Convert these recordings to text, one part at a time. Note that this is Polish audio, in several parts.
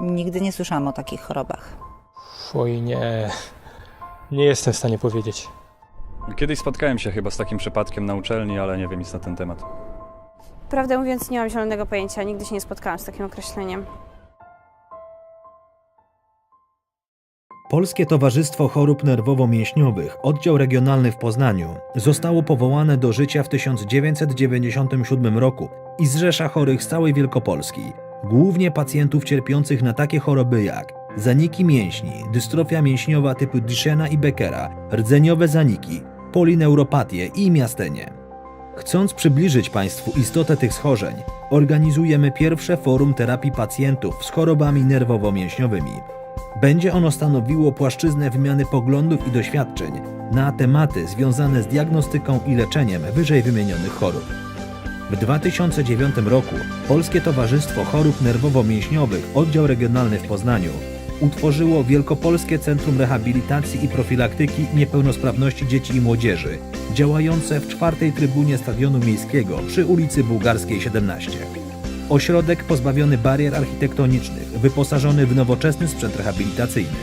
Nigdy nie słyszałam o takich chorobach. Oj, nie. Nie jestem w stanie powiedzieć. Kiedyś spotkałem się chyba z takim przypadkiem na uczelni, ale nie wiem nic na ten temat. Prawdę mówiąc, nie mam zielonego pojęcia, nigdy się nie spotkałam z takim określeniem. Polskie Towarzystwo Chorób Nerwowo-Mięśniowych, oddział regionalny w Poznaniu, zostało powołane do życia w 1997 roku i zrzesza chorych z całej Wielkopolski, głównie pacjentów cierpiących na takie choroby jak zaniki mięśni, dystrofia mięśniowa typu Duchenne i Beckera, rdzeniowe zaniki, polineuropatię i miastenie. Chcąc przybliżyć Państwu istotę tych schorzeń, organizujemy pierwsze forum terapii pacjentów z chorobami nerwowo-mięśniowymi. Będzie ono stanowiło płaszczyznę wymiany poglądów i doświadczeń na tematy związane z diagnostyką i leczeniem wyżej wymienionych chorób. W 2009 roku Polskie Towarzystwo Chorób Nerwowo-Mięśniowych, oddział regionalny w Poznaniu, utworzyło Wielkopolskie Centrum Rehabilitacji i Profilaktyki Niepełnosprawności Dzieci i Młodzieży, działające w czwartej trybunie Stadionu Miejskiego przy ulicy Bułgarskiej 17. Ośrodek pozbawiony barier architektonicznych, wyposażony w nowoczesny sprzęt rehabilitacyjny.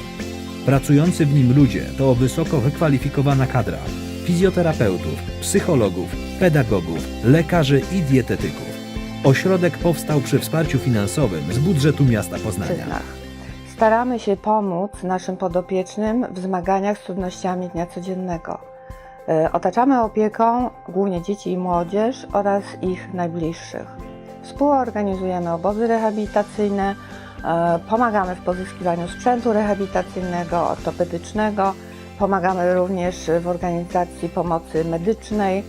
Pracujący w nim ludzie to wysoko wykwalifikowana kadra fizjoterapeutów, psychologów, pedagogów, lekarzy i dietetyków. Ośrodek powstał przy wsparciu finansowym z budżetu miasta Poznania. Staramy się pomóc naszym podopiecznym w zmaganiach z trudnościami dnia codziennego. E, Otaczamy opieką głównie dzieci i młodzież oraz ich najbliższych. Współorganizujemy obozy rehabilitacyjne, e, pomagamy w pozyskiwaniu sprzętu rehabilitacyjnego, ortopedycznego, pomagamy również w organizacji pomocy medycznej,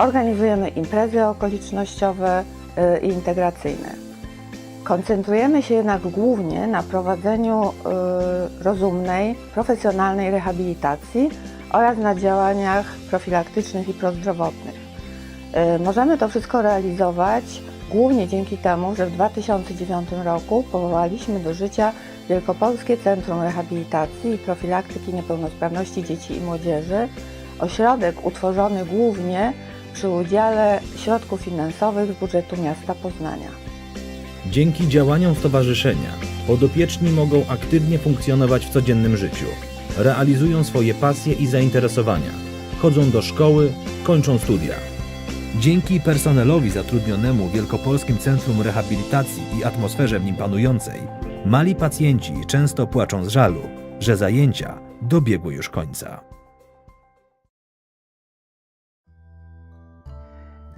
organizujemy imprezy okolicznościowe e, i integracyjne. Koncentrujemy się jednak głównie na prowadzeniu y, rozumnej, profesjonalnej rehabilitacji oraz na działaniach profilaktycznych i prozdrowotnych. Y, Możemy to wszystko realizować głównie dzięki temu, że w 2009 roku powołaliśmy do życia Wielkopolskie Centrum Rehabilitacji i Profilaktyki Niepełnosprawności Dzieci i Młodzieży, ośrodek utworzony głównie przy udziale środków finansowych z budżetu miasta Poznania. Dzięki działaniom stowarzyszenia podopieczni mogą aktywnie funkcjonować w codziennym życiu, realizują swoje pasje i zainteresowania, chodzą do szkoły, kończą studia. Dzięki personelowi zatrudnionemu w Wielkopolskim Centrum Rehabilitacji i atmosferze w nim panującej, mali pacjenci często płaczą z żalu, że zajęcia dobiegły już końca.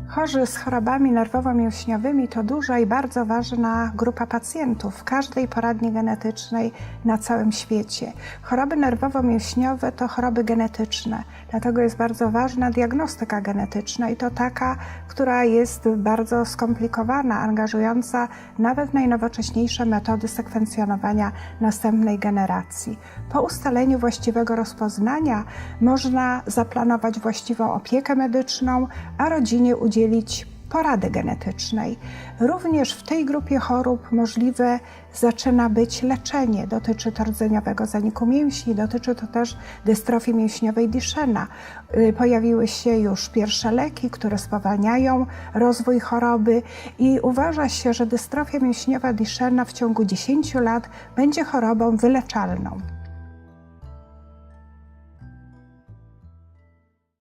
Chorzy z chorobami nerwowo-mięśniowymi to duża i bardzo ważna grupa pacjentów w każdej poradni genetycznej na całym świecie. Choroby nerwowo-mięśniowe to choroby genetyczne, dlatego jest bardzo ważna diagnostyka genetyczna i to taka, która jest bardzo skomplikowana, angażująca nawet najnowocześniejsze metody sekwencjonowania następnej generacji. Po ustaleniu właściwego rozpoznania można zaplanować właściwą opiekę medyczną, a rodzinie udzielić porady genetycznej. Również w tej grupie chorób możliwe zaczyna być leczenie. Dotyczy to rdzeniowego zaniku mięśni, dotyczy to też dystrofii mięśniowej Duchenne'a. Y, Pojawiły się już pierwsze leki, które spowalniają rozwój choroby i uważa się, że dystrofia mięśniowa Duchenne'a w ciągu 10 lat będzie chorobą wyleczalną.